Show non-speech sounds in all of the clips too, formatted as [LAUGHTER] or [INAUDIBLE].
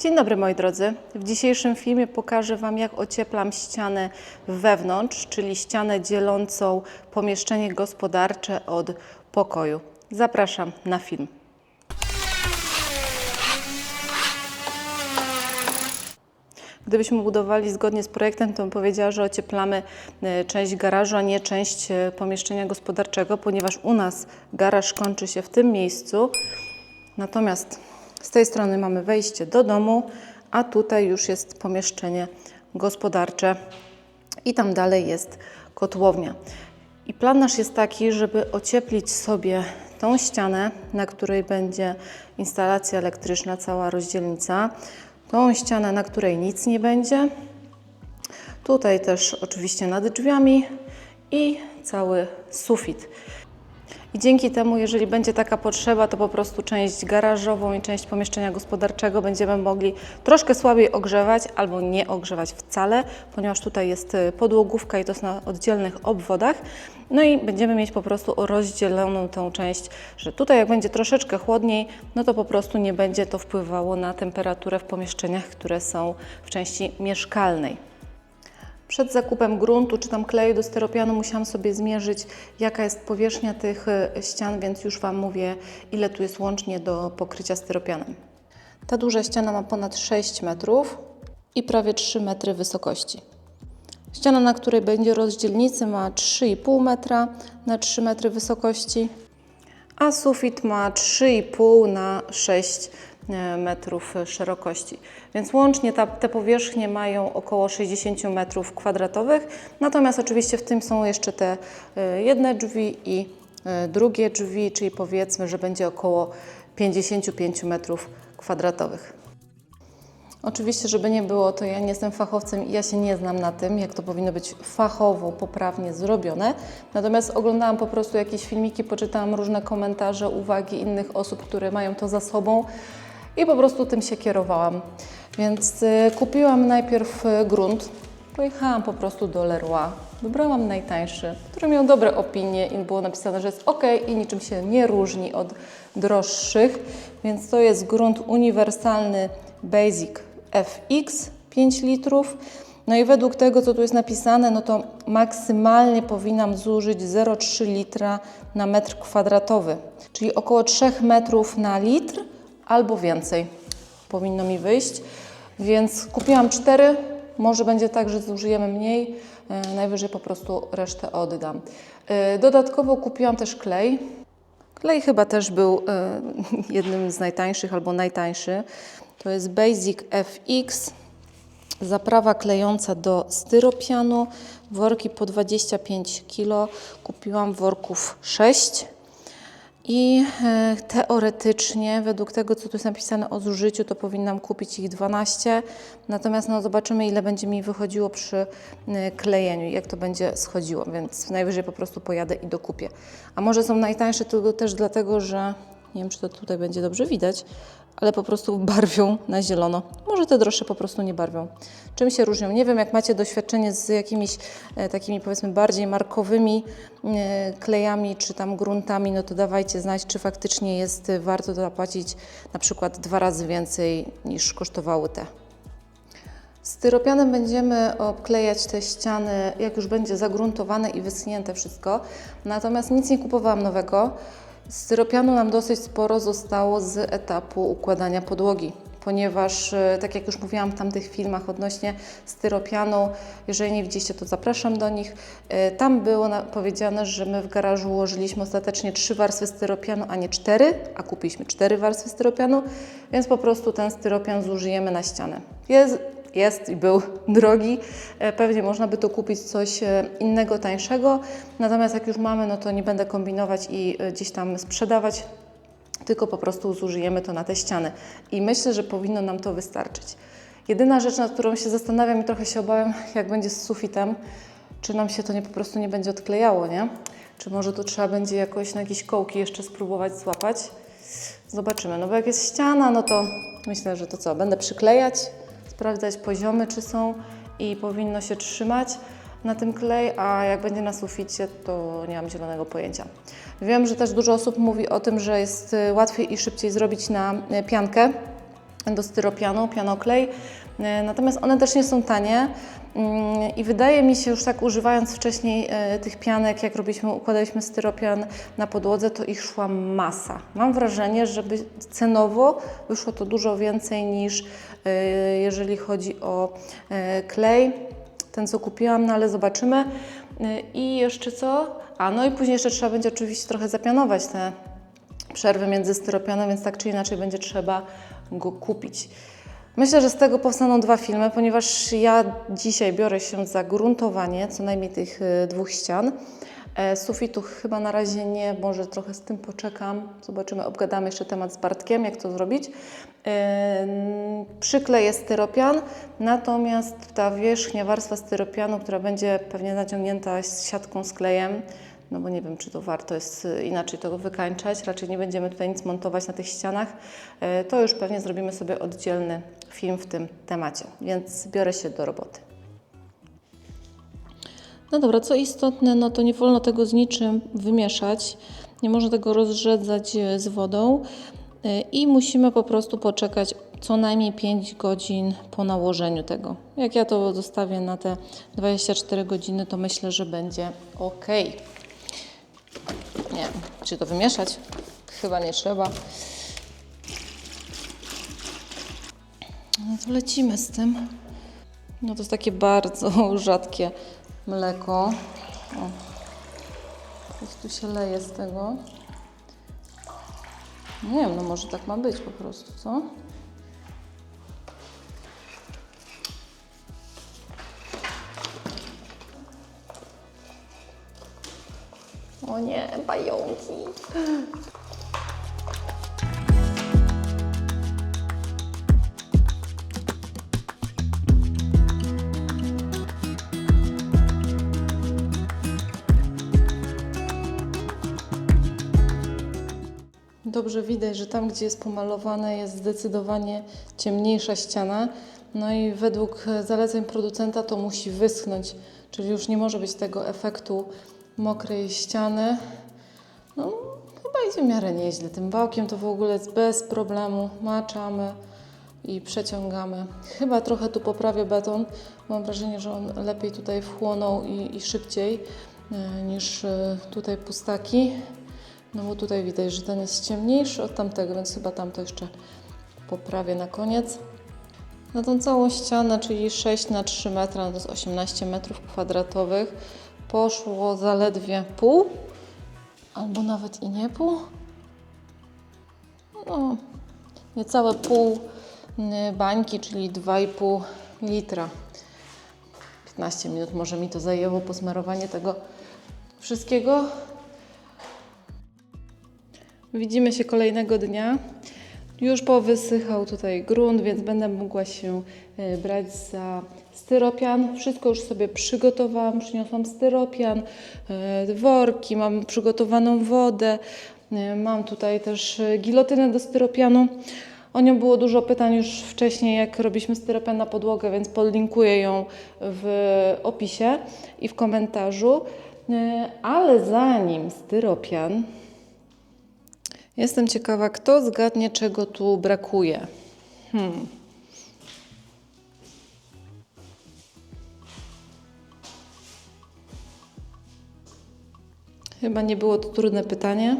Dzień dobry moi drodzy. W dzisiejszym filmie pokażę Wam jak ocieplam ścianę wewnątrz, czyli ścianę dzielącą pomieszczenie gospodarcze od pokoju. Zapraszam na film. Gdybyśmy budowali zgodnie z projektem, to bym powiedziała, że ocieplamy e, część garażu, a nie część e, pomieszczenia gospodarczego, ponieważ u nas garaż kończy się w tym miejscu. Natomiast z tej strony mamy wejście do domu, a tutaj już jest pomieszczenie gospodarcze i tam dalej jest kotłownia. I plan nasz jest taki, żeby ocieplić sobie tą ścianę, na której będzie instalacja elektryczna, cała rozdzielnica, tą ścianę, na której nic nie będzie, tutaj też oczywiście nad drzwiami i cały sufit. I dzięki temu, jeżeli będzie taka potrzeba, to po prostu część garażową i część pomieszczenia gospodarczego będziemy mogli troszkę słabiej ogrzewać albo nie ogrzewać wcale, ponieważ tutaj jest y, podłogówka i to jest na oddzielnych obwodach. No i będziemy mieć po prostu rozdzieloną tą część, że tutaj jak będzie troszeczkę chłodniej, no to po prostu nie będzie to wpływało na temperaturę w pomieszczeniach, które są w części mieszkalnej. Przed zakupem gruntu czy tam kleju do styropianu musiałam sobie zmierzyć, jaka jest powierzchnia tych e, ścian, więc już Wam mówię, ile tu jest łącznie do pokrycia styropianem. Ta duża ściana ma ponad 6 metrów i prawie 3 metry wysokości. Ściana, na której będzie rozdzielnicy ma 3,5 metra na 3 metry wysokości, a sufit ma 3,5 na 6 e, metrów szerokości. Więc łącznie ta, te powierzchnie mają około 60 metrów kwadratowych. Natomiast oczywiście w tym są jeszcze te e, jedne drzwi i e, drugie drzwi, czyli powiedzmy, że będzie około 55 metrów kwadratowych. Oczywiście, żeby nie było, to ja nie jestem fachowcem i ja się nie znam na tym, jak to powinno być fachowo, poprawnie zrobione. Natomiast oglądałam po prostu jakieś filmiki, poczytałam różne komentarze, uwagi innych osób, które mają to za sobą i po prostu tym się kierowałam. Więc y, kupiłam najpierw y, grunt, pojechałam po prostu do Leroy. Wybrałam najtańszy, który miał dobre opinie i było napisane, że jest ok i niczym się nie różni od droższych. Więc to jest grunt uniwersalny Basic FX 5 litrów. No i według tego, co tu jest napisane, no to maksymalnie powinnam zużyć 0,3 litra na metr kwadratowy, czyli około 3 metrów na litr albo więcej powinno mi wyjść. Więc kupiłam 4, może będzie tak, że zużyjemy mniej, e, najwyżej po prostu resztę oddam. E, Dodatkowo kupiłam też klej. Klej chyba też był e, [LAUGHS] jednym z najtańszych albo najtańszy. To jest Basic FX. Zaprawa klejąca do styropianu. Worki po 25 kg. Kupiłam worków 6. I e, teoretycznie, według tego, co tu jest napisane o zużyciu, to powinnam kupić ich 12. Natomiast no, zobaczymy, ile będzie mi wychodziło przy e, klejeniu, jak to będzie schodziło, więc najwyżej po prostu pojadę i dokupię. A może są najtańsze tylko też dlatego, że nie wiem, czy to tutaj będzie dobrze widać, ale po prostu barwią na zielono. Może te droższe po prostu nie barwią. Czym się różnią? Nie wiem, jak macie doświadczenie z jakimiś e, takimi powiedzmy bardziej markowymi e, klejami czy tam gruntami, no to dawajcie znać, czy faktycznie jest warto zapłacić na przykład dwa razy więcej niż kosztowały te. Styropianem będziemy obklejać te ściany, jak już będzie zagruntowane i wyschnięte wszystko. Natomiast nic nie kupowałam nowego. Styropianu nam dosyć sporo zostało z etapu układania podłogi, ponieważ, e, tak jak już mówiłam w tamtych filmach odnośnie styropianu, jeżeli nie widzieliście, to zapraszam do nich. E, Tam było powiedziane, że my w garażu ułożyliśmy ostatecznie trzy warstwy styropianu, a nie cztery, a kupiliśmy cztery warstwy styropianu, więc po prostu ten styropian zużyjemy na ścianę. Jest jest i był [LAUGHS] drogi. E, Pewnie można by to kupić coś e, innego, tańszego. Natomiast jak już mamy, no to nie będę kombinować i e, gdzieś tam sprzedawać, tylko po prostu zużyjemy to na te ściany. I myślę, że powinno nam to wystarczyć. Jedyna rzecz, nad którą się zastanawiam i trochę się obawiam, [LAUGHS] jak będzie z sufitem, czy nam się to nie po prostu nie będzie odklejało, nie? Czy może tu trzeba będzie jakoś na jakieś kołki jeszcze spróbować złapać? Zobaczymy. No bo jak jest ściana, no to myślę, że to co? Będę przyklejać, sprawdzać poziomy, czy są i powinno się trzymać na tym klej, a jak będzie na suficie, to nie mam zielonego pojęcia. Wiem, że też dużo osób mówi o tym, że jest y, łatwiej i szybciej zrobić na y, piankę, do styropianu, pianoklej. E, Natomiast one też nie są tanie Mm, i wydaje mi się, już tak używając wcześniej e, tych pianek, jak robiliśmy, układaliśmy styropian na podłodze, to ich szła masa. Mam wrażenie, że cenowo wyszło to dużo więcej niż e, jeżeli chodzi o klej, ten co kupiłam, no ale zobaczymy. I jeszcze co? A no i później jeszcze trzeba będzie oczywiście trochę zapianować te przerwy między styropianem, więc tak czy inaczej będzie trzeba go kupić. Myślę, że z tego powstaną dwa filmy, ponieważ ja dzisiaj biorę się za gruntowanie co najmniej tych y, dwóch ścian. E, Sufitu chyba na razie nie, może trochę z tym poczekam. Zobaczymy, obgadamy jeszcze temat z Bartkiem, jak to zrobić. E, Przykleję styropian, natomiast ta wierzchnia warstwa styropianu, która będzie pewnie naciągnięta siatką z klejem, no bo nie wiem, czy to warto jest y, inaczej tego wykańczać. Raczej nie będziemy tutaj nic montować na tych ścianach. E, To już pewnie zrobimy sobie oddzielny film w tym temacie, więc biorę się do roboty. No dobra, co istotne, no to nie wolno tego z niczym wymieszać. Nie można tego rozrzedzać e, z wodą e, i musimy po prostu poczekać co najmniej 5 godzin po nałożeniu tego. Jak ja to zostawię na te 24 godziny, to myślę, że będzie ok. Nie wiem, czy to wymieszać? Chyba nie trzeba. No to lecimy z tym. No to jest takie bardzo [LAUGHS] rzadkie mleko. O. Coś tu się leje z tego. Nie wiem, no może tak ma być po prostu, co? O nie, pająki. Dobrze widać, że tam, gdzie jest pomalowane, jest zdecydowanie ciemniejsza ściana. No i według zaleceń producenta to musi wyschnąć, czyli już nie może być tego efektu mokrej ściany. No, chyba idzie w miarę nieźle. Tym bałkiem to w ogóle jest bez problemu. Maczamy i przeciągamy. Chyba trochę tu poprawię beton. Mam wrażenie, że on lepiej tutaj wchłonął i, i szybciej e, niż e, tutaj pustaki. No bo tutaj widać, że ten jest ciemniejszy od tamtego, więc chyba tamto jeszcze poprawię na koniec. Na tą całą ścianę, czyli 6 na 3 metra, no to jest 18 metrów kwadratowych, poszło zaledwie pół, albo nawet i nie pół. No, niecałe pół y, bańki, czyli 2,5 litra. 15 minut może mi to zajęło posmarowanie tego wszystkiego. Widzimy się kolejnego dnia. Już powysychał tutaj grunt, więc będę mogła się e, brać za styropian. Wszystko już sobie przygotowałam. Przyniosłam styropian, e, worki, mam przygotowaną wodę. e, Mam tutaj też gilotynę do styropianu. O nią było dużo pytań już wcześniej, jak robiliśmy styropian na podłogę, więc podlinkuję ją w opisie i w komentarzu. Ale zanim styropian, Jestem ciekawa, kto zgadnie, czego tu brakuje. Hmm. Chyba nie było to trudne pytanie,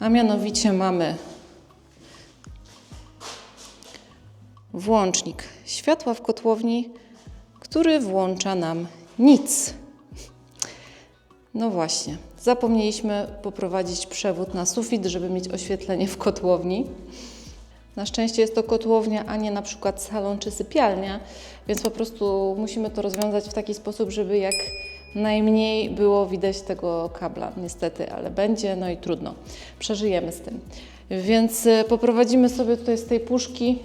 a mianowicie mamy włącznik światła w kotłowni, który włącza nam nic. No właśnie, zapomnieliśmy poprowadzić przewód na sufit, żeby mieć oświetlenie w kotłowni. Na szczęście jest to kotłownia, a nie na przykład salon czy sypialnia, więc po prostu musimy to rozwiązać w taki sposób, żeby jak najmniej było widać tego kabla. Niestety, ale będzie, no i trudno. Przeżyjemy z tym. Więc e, poprowadzimy sobie tutaj z tej puszki.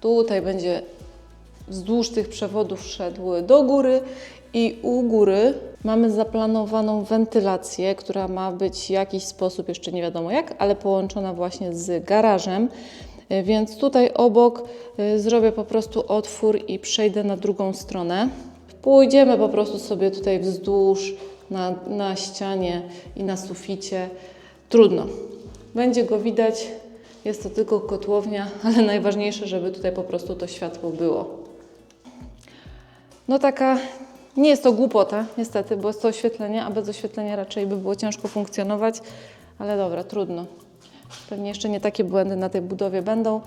Tutaj będzie wzdłuż tych przewodów szedł do góry i u góry mamy zaplanowaną wentylację, która ma być w jakiś sposób, jeszcze nie wiadomo jak, ale połączona właśnie z garażem. Y, Więc tutaj obok y, zrobię po prostu otwór i przejdę na drugą stronę. Pójdziemy po prostu sobie tutaj wzdłuż na, na ścianie i na suficie. Trudno. Będzie go widać. Jest to tylko kotłownia, [LAUGHS] ale najważniejsze, żeby tutaj po prostu to światło było. No taka, nie jest to głupota niestety, bo jest to oświetlenie, a bez oświetlenia raczej by było ciężko funkcjonować, ale dobra, trudno. Pewnie jeszcze nie takie błędy na tej budowie będą,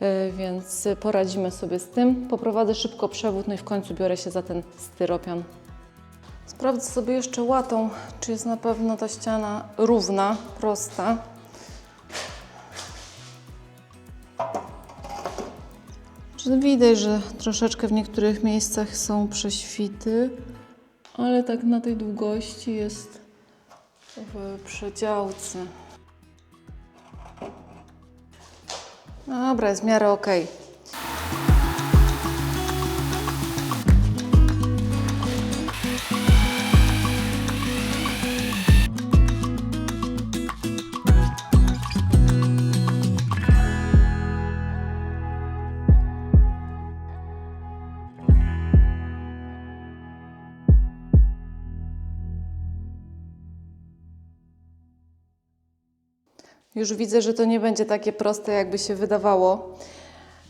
yy, więc poradzimy sobie z tym. Poprowadzę szybko przewód, no i w końcu biorę się za ten styropian. Sprawdzę sobie jeszcze łatą, czy jest na pewno ta ściana równa, prosta. Widać, że troszeczkę w niektórych miejscach są prześwity, ale tak na tej długości jest w przedziałce. Dobra, jest w miarę ok. Już widzę, że to nie będzie takie proste, jakby się wydawało.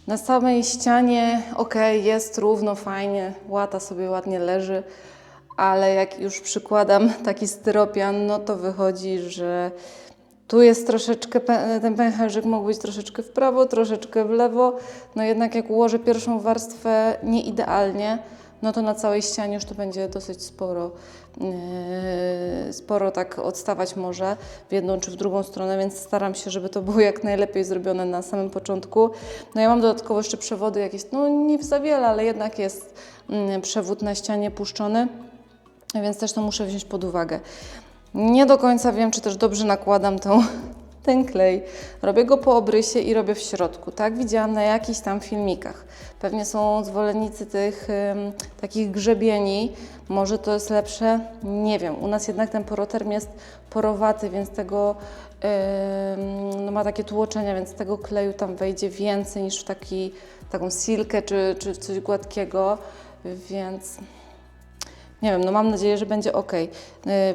Na samej ścianie, ok, jest równo, fajnie, łata sobie ładnie leży, ale jak już przykładam taki styropian, no to wychodzi, że tu jest troszeczkę, ten pęcherzyk mógł być troszeczkę w prawo, troszeczkę w lewo. No jednak jak ułożę pierwszą warstwę nie idealnie, no to na całej ścianie już to będzie dosyć sporo, sporo tak odstawać może w jedną czy w drugą stronę, więc staram się, żeby to było jak najlepiej zrobione na samym początku. No ja mam dodatkowo jeszcze przewody jakieś, no nie za wiele, ale jednak jest mm, przewód na ścianie puszczony, więc też to muszę wziąć pod uwagę. Nie do końca wiem, czy też dobrze nakładam tą, ten klej. Robię go po obrysie i robię w środku. Tak widziałam na jakichś tam filmikach. Pewnie są zwolennicy tych ym, takich grzebieni. Może to jest lepsze? Nie wiem. U nas jednak ten poroterm jest porowaty, więc tego ym, no ma takie tłoczenia, więc tego kleju tam wejdzie więcej niż w taki, taką silkę czy, czy coś gładkiego. Więc nie wiem, no mam nadzieję, że będzie ok.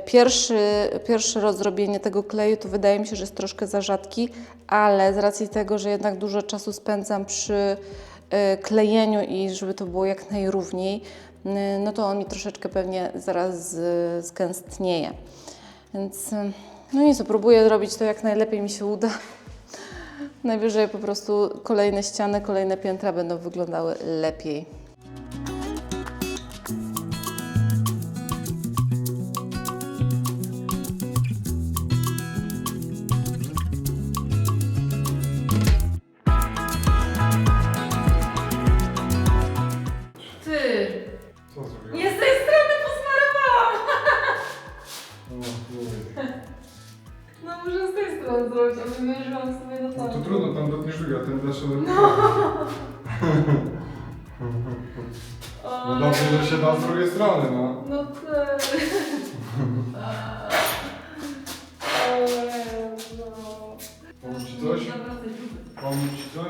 Pierwszy, pierwszy rozrobienie tego kleju to wydaje mi się, że jest troszkę za rzadki, ale z racji tego, że jednak dużo czasu spędzam przy y, klejeniu i żeby to było jak najrówniej, y, no to on mi troszeczkę pewnie zaraz zgęstnieje. Więc y, no nic, próbuję robić to jak najlepiej mi się uda. Najwyżej po prostu kolejne ściany, kolejne piętra będą wyglądały lepiej. Się da z drugiej strony, no. No ty. O Jezu. Pomóc ci coś? Pomóc ci coś?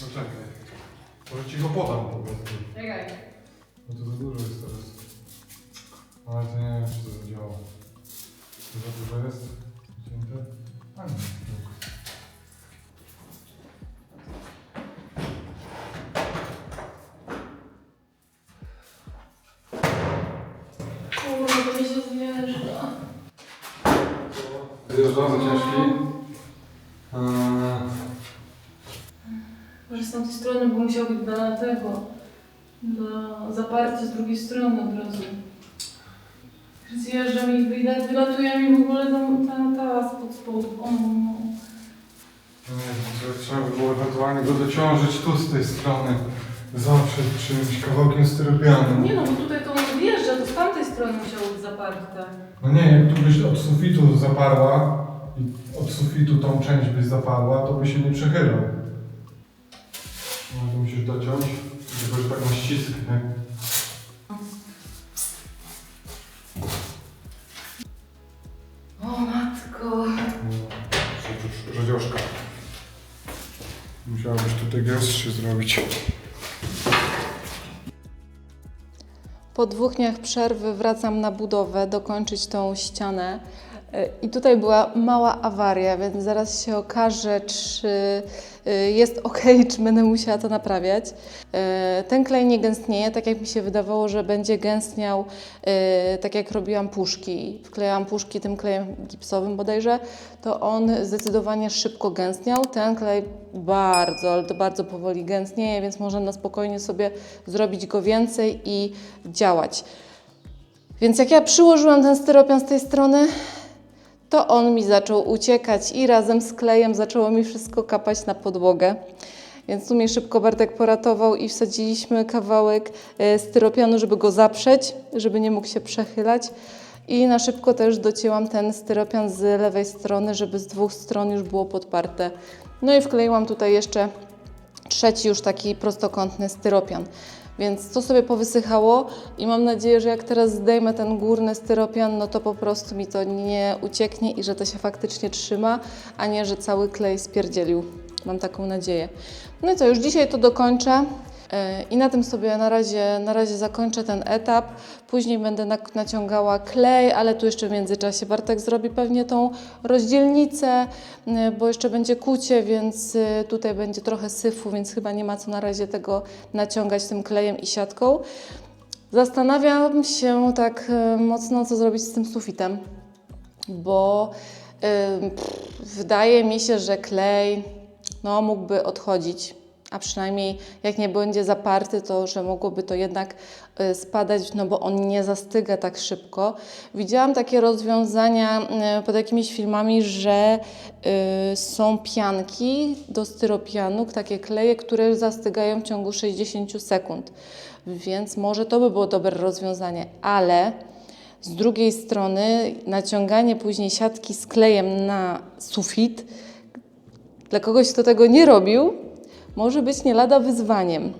No czekaj. Może ci go podam po prostu. Czekaj. No to za dużo jest teraz. Ale to nie wiem, czy to zadziała. To za dużo jest? Wcięte? A nie, musiał być dla tego. Dla zaparcia z drugiej strony od razu. Zjeżdżam i wyjdę, wylatuje mi w ogóle tam ta ta spod spodu. O, no. No nie wiem, że trzeba by było ewentualnie go dociążyć tu z tej strony. Zawsze czymś kawałkiem styropianu. Nie no, bo tutaj to on wjeżdża, to z tamtej strony musiało być zaparte. No nie, jak tu byś od sufitu zaparła i od sufitu tą część byś zaparła, to by się nie przechylał. No to musisz dociąć, tylko że taką ścisk, nie? O matko. No, Radzioszka. Musiałabyś tutaj gęstszy zrobić. Po dwóch dniach przerwy wracam na budowę, dokończyć tą ścianę. E, I tutaj była mała awaria, więc zaraz się okaże, czy y, jest ok, [LAUGHS] czy będę musiała to naprawiać. E, Ten klej nie gęstnieje, tak jak mi się wydawało, że będzie gęstniał, e, tak jak robiłam puszki. Wklejałam puszki tym klejem gipsowym bodajże, to on zdecydowanie szybko gęstniał. Ten klej bardzo, ale to bardzo powoli gęstnieje, więc można na spokojnie sobie zrobić go więcej i działać. Więc jak ja przyłożyłam ten styropian z tej strony, to on mi zaczął uciekać i razem z klejem zaczęło mi wszystko kapać na podłogę. Więc tu mnie szybko Bartek poratował i wsadziliśmy kawałek e, styropianu, żeby go zaprzeć, żeby nie mógł się przechylać. I na szybko też docięłam ten styropian z lewej strony, żeby z dwóch stron już było podparte. No i wkleiłam tutaj jeszcze trzeci już taki prostokątny styropian. Więc to sobie powysychało i mam nadzieję, że jak teraz zdejmę ten górny styropian, no to po prostu mi to nie ucieknie i że to się faktycznie trzyma, a nie, że cały klej spierdzielił. Mam taką nadzieję. No i co, już dzisiaj to dokończę. Yy, I na tym sobie na razie, na razie zakończę ten etap. Później będę naciągała klej, ale tu jeszcze w międzyczasie Bartek zrobi pewnie tą rozdzielnicę, yy, bo jeszcze będzie kucie, więc yy, tutaj będzie trochę syfu, więc chyba nie ma co na razie tego naciągać tym klejem i siatką. Zastanawiam się tak mocno, co zrobić z tym sufitem, bo yy, pff, wydaje mi się, że klej no, mógłby odchodzić a przynajmniej jak nie będzie zaparty, to że mogłoby to jednak y, spadać, no bo on nie zastyga tak szybko. Widziałam takie rozwiązania y, pod jakimiś filmami, że y, są pianki do styropianu, takie kleje, które zastygają w ciągu 60 sekund. Więc może to by było dobre rozwiązanie, ale z drugiej strony naciąganie później siatki z klejem na sufit dla kogoś, kto tego nie robił, może być nie lada wyzwaniem.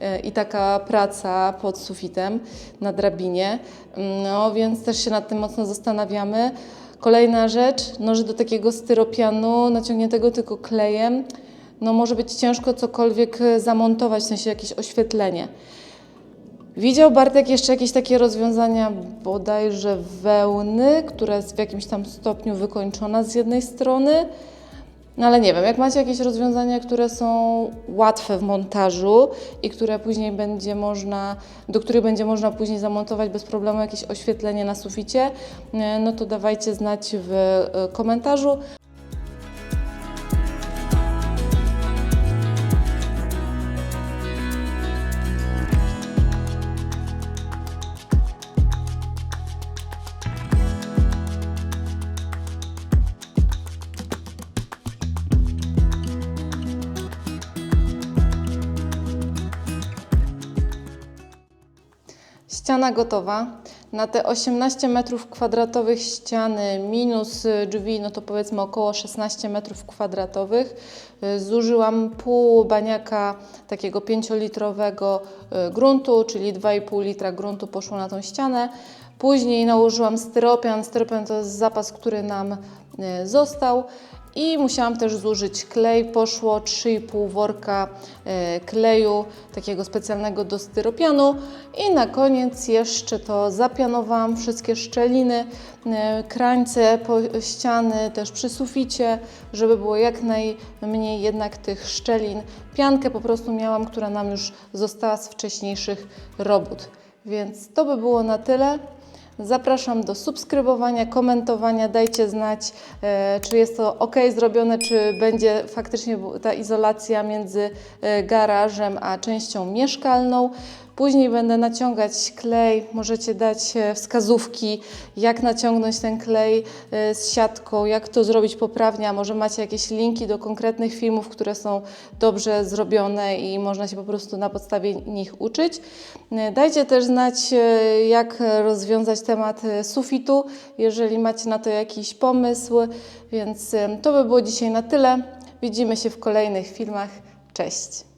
E, I taka praca pod sufitem na drabinie, no więc też się nad tym mocno zastanawiamy. Kolejna rzecz, no, że do takiego styropianu naciągniętego tylko klejem, no może być ciężko cokolwiek e, zamontować, w sensie jakieś oświetlenie. Widział Bartek jeszcze jakieś takie rozwiązania, bodajże wełny, która jest w jakimś tam stopniu wykończona z jednej strony, no ale nie wiem, jak macie jakieś rozwiązania, które są łatwe w montażu i które później będzie można, do których będzie można później zamontować bez problemu jakieś oświetlenie na suficie, e, no to dawajcie znać w e, komentarzu. Ściana gotowa. Na te 18 metrów kwadratowych ściany minus drzwi, no to powiedzmy około 16 metrów kwadratowych. y, Zużyłam pół baniaka takiego 5-litrowego y, gruntu, czyli 2,5 litra gruntu poszło na tą ścianę. Później nałożyłam styropian. Styropian to jest zapas, który nam y, został. I musiałam też zużyć klej. Poszło 3,5 worka e, kleju, takiego specjalnego do styropianu. I na koniec jeszcze to zapianowałam, wszystkie szczeliny, e, krańce, po, ściany, też przy suficie, żeby było jak najmniej jednak tych szczelin. Piankę po prostu miałam, która nam już została z wcześniejszych robót. Więc to by było na tyle. Zapraszam do subskrybowania, komentowania. Dajcie znać, e, czy jest to ok zrobione, czy będzie faktycznie ta izolacja między e, garażem a częścią mieszkalną. Później będę naciągać klej. Możecie dać e, wskazówki, jak naciągnąć ten klej e, z siatką, jak to zrobić poprawnie. A może macie jakieś linki do konkretnych filmów, które są dobrze zrobione i można się po prostu na podstawie nich uczyć. E, Dajcie też znać, jak rozwiązać temat sufitu, jeżeli macie na to jakiś pomysł. Więc to by było dzisiaj na tyle. Widzimy się w kolejnych filmach. Cześć!